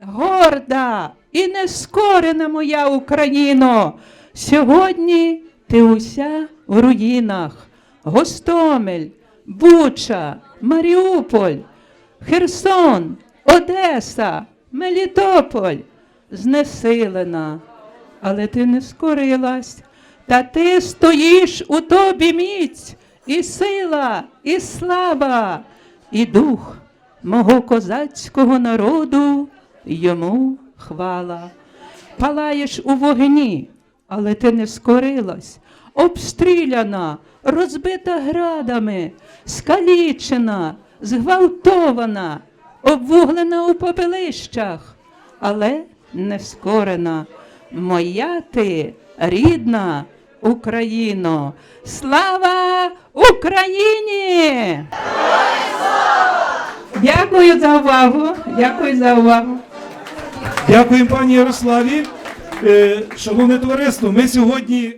горда і нескорена моя Україно. Сьогодні ти уся в руїнах. Гостомель, Буча, Маріуполь, Херсон, Одеса, Мелітополь. Знесилена, але ти не скорилась, та ти стоїш у тобі міць, і сила, і слава, і дух мого козацького народу, йому хвала. Палаєш у вогні, але ти не скорилась, обстріляна, розбита градами, скалічена, зґвалтована, обвуглена у попелищах, але не скорена. Моя ти рідна Україно. Слава Україні! Дякую за увагу. Дякую за увагу. Дякуємо пані Ярославі. Е, Шановне товариство, ми сьогодні